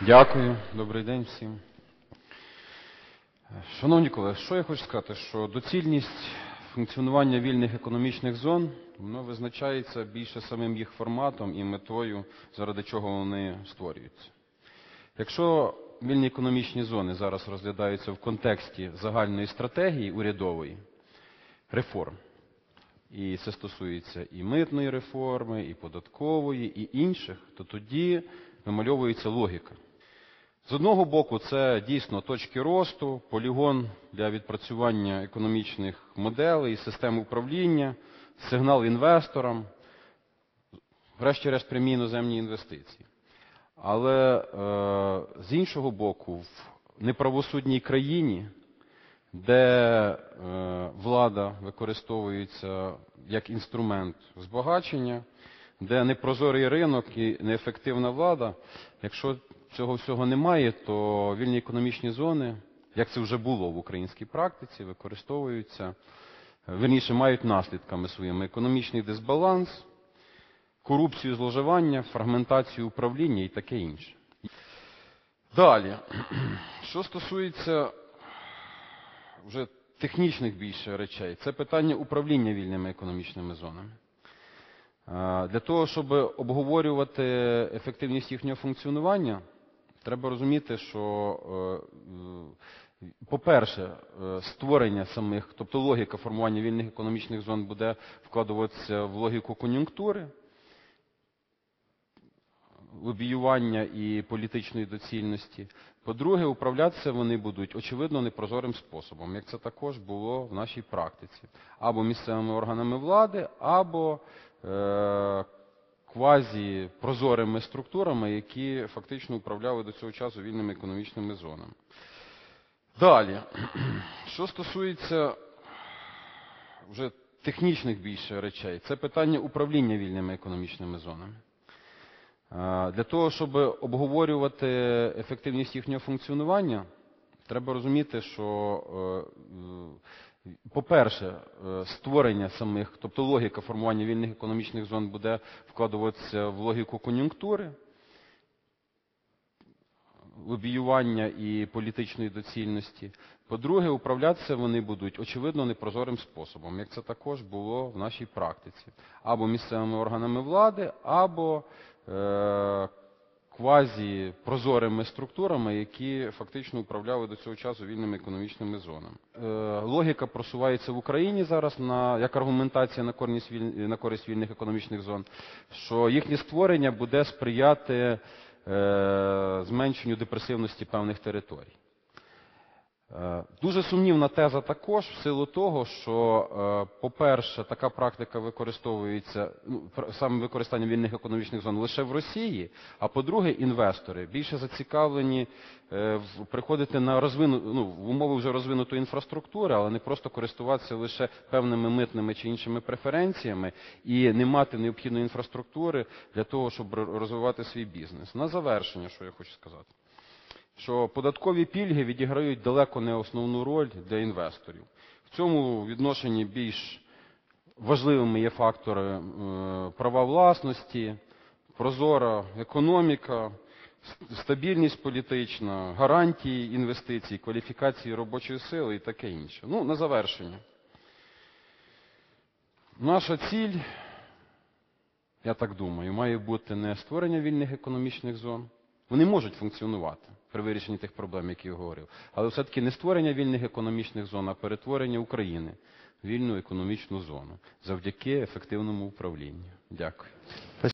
Дякую, добрий день всім. Шановні колеги, що я хочу сказати, що доцільність функціонування вільних економічних зон воно визначається більше самим їх форматом і метою, заради чого вони створюються. Якщо вільні економічні зони зараз розглядаються в контексті загальної стратегії урядової реформ, і це стосується і митної реформи, і податкової, і інших, то тоді вимальовується логіка. З одного боку, це дійсно точки росту, полігон для відпрацювання економічних моделей, систем управління, сигнал інвесторам, врешті-решт прямі іноземні інвестиції. Але е, з іншого боку, в неправосудній країні, де е, влада використовується як інструмент збагачення, де непрозорий ринок і неефективна влада, якщо цього всього немає, то вільні економічні зони, як це вже було в українській практиці, використовуються, верніше мають наслідками своїми економічний дисбаланс, корупцію зловживання, фрагментацію управління і таке інше. Далі, що стосується вже технічних більше речей, це питання управління вільними економічними зонами. Для того, щоб обговорювати ефективність їхнього функціонування, треба розуміти, що, по-перше, створення самих, тобто логіка формування вільних економічних зон буде вкладуватися в логіку кон'юнктури, лобіювання і політичної доцільності. По-друге, управлятися вони будуть очевидно непрозорим способом, як це також було в нашій практиці, або місцевими органами влади, або е, квазіпрозорими структурами, які фактично управляли до цього часу вільними економічними зонами. Далі, що стосується вже технічних більше речей, це питання управління вільними економічними зонами. Для того, щоб обговорювати ефективність їхнього функціонування, треба розуміти, що, по-перше, створення самих, тобто логіка формування вільних економічних зон буде вкладуватися в логіку кон'юнктури, лобіювання і політичної доцільності. По-друге, управлятися вони будуть очевидно непрозорим способом, як це також було в нашій практиці, або місцевими органами влади, або е, квазіпрозорими структурами, які фактично управляли до цього часу вільними економічними зонами. Е, логіка просувається в Україні зараз на як аргументація на користь, віль, на користь вільних економічних зон, що їхнє створення буде сприяти зменшенню депресивності певних територій. Дуже сумнівна теза також в силу того, що, по-перше, така практика використовується ну, саме використання вільних економічних зон лише в Росії. А по-друге, інвестори більше зацікавлені приходити на розвину, ну, в умови вже розвинутої інфраструктури, але не просто користуватися лише певними митними чи іншими преференціями і не мати необхідної інфраструктури для того, щоб розвивати свій бізнес. На завершення, що я хочу сказати що податкові пільги відіграють далеко не основну роль для інвесторів. В цьому відношенні більш важливими є фактори права власності, прозора економіка, стабільність політична, гарантії інвестицій, кваліфікації робочої сили і таке інше. Ну, на завершення. Наша ціль, я так думаю, має бути не створення вільних економічних зон. Вони можуть функціонувати при вирішенні тих проблем, які я говорив. Але все-таки не створення вільних економічних зон, а перетворення України в вільну економічну зону завдяки ефективному управлінню. Дякую.